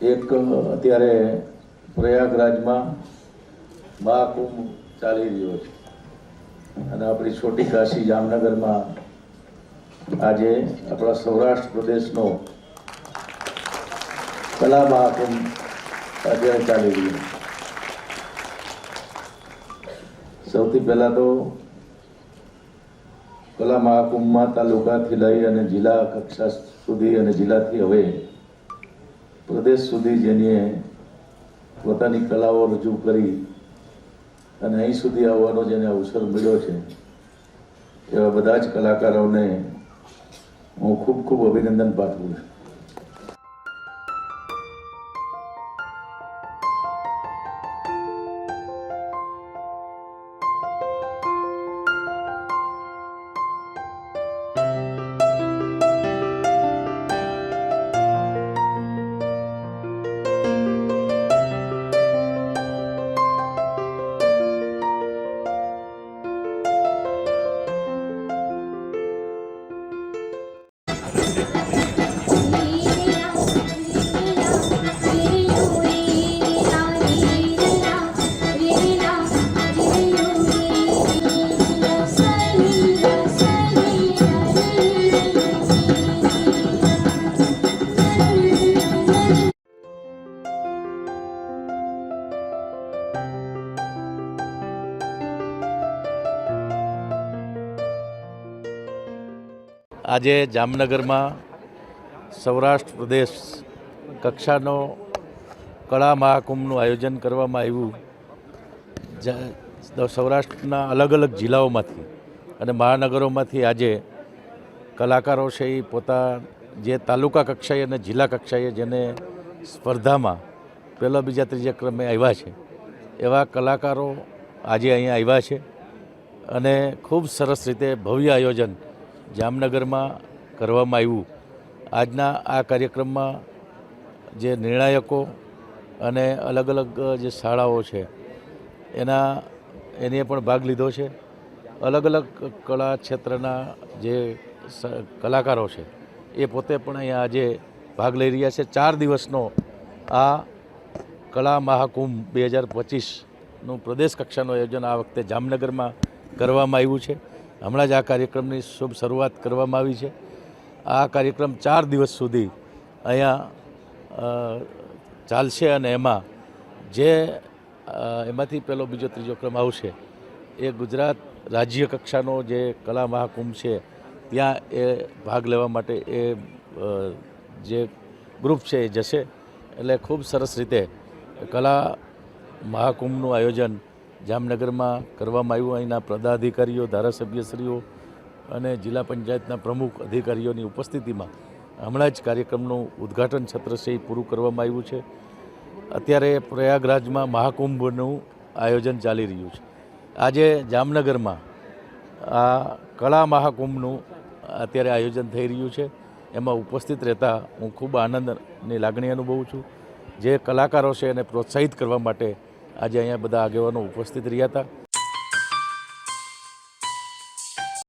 એક, અત્યારે પ્રયાગરાજમાં મહાકુંભ ચાલી રહ્યો છે. અને આપણી છોટી કાશી જામનગરમાં આજે આપણા સૌરાષ્ટ્ર પ્રદેશનો કલા મહાકુંભ અત્યારે ચાલી રહ્યો સૌથી પહેલાં તો કલા મહાકુંભમાં તાલુકાથી લઈ અને જિલ્લા કક્ષા સુધી અને જિલ્લાથી હવે પ્રદેશ સુધી જેને પોતાની કલાઓ રજૂ કરી અને અહીં સુધી આવવાનો જેને અવસર મળ્યો છે. એવા બધા જ કલાકારોને હું ખૂબ ખૂબ અભિનંદન પાઠવું છું. આજે જામનગરમાં સૌરાષ્ટ્ર પ્રદેશ કક્ષાનો કળા મહાકુંભનું આયોજન કરવામાં આવ્યું. સૌરાષ્ટ્રના અલગ અલગ જિલ્લાઓમાંથી અને મહાનગરોમાંથી આજે કલાકારો છે એ પોતા, જે તાલુકા કક્ષાએ અને જિલ્લા કક્ષાએ જેને સ્પર્ધામાં પહેલો બીજા ત્રીજા ક્રમે આવ્યા છે, એવા કલાકારો આજે અહીંયા આવ્યા છે અને ખૂબ સરસ રીતે ભવ્ય આયોજન જામનગરમાં કરવામાં આવ્યું. આજના આ કાર્યક્રમમાં જે નિર્ણાયકો અને અલગ અલગ જે શાળાઓ છે, એના, એને પણ ભાગ લીધો છે. અલગ અલગ કળા ક્ષેત્રના જે કલાકારો છે, એ પોતે પણ અહીંયા આજે ભાગ લઈ રહ્યા છે. ચાર દિવસનો આ કળા મહાકુંભ બે હજાર પચીસનું પ્રદેશ કક્ષાનું આયોજન આ વખતે જામનગરમાં કરવામાં આવ્યું છે. હમણાં જ આ કાર્યક્રમની શુભ શરૂઆત કરવામાં આવી છે. આ કાર્યક્રમ ચાર દિવસ સુધી અહીંયા ચાલશે અને એમાં જે એમાંથી પહેલો બીજો ત્રીજો ક્રમ આવશે એ ગુજરાત રાજ્ય કક્ષાનો જે કલા મહાકુંભ છે, ત્યાં એ ભાગ લેવા માટે એ જે ગ્રુપ છે એ જશે. એટલે ખૂબ સરસ રીતે કલા મહાકુંભનું આયોજન જામનગરમાં કરવામાં આવ્યું. અહીંના પદાધિકારીઓ, ધારાસભ્યશ્રીઓ અને જિલ્લા પંચાયતના પ્રમુખ અધિકારીઓની ઉપસ્થિતિમાં હમણાં જ કાર્યક્રમનું ઉદ્ઘાટન છત્રશ્રી પૂરું કરવામાં આવ્યું છે. અત્યારે પ્રયાગરાજમાં મહાકુંભનું આયોજન ચાલી રહ્યું છે. આજે જામનગરમાં આ કળા મહાકુંભનું અત્યારે આયોજન થઈ રહ્યું છે. એમાં ઉપસ્થિત રહેતા હું ખૂબ આનંદની લાગણી અનુભવું છું. જે કલાકારો છે એને પ્રોત્સાહિત કરવા માટે આજે અહીંયા બધા આગેવાનો ઉપસ્થિત રહ્યા હતા.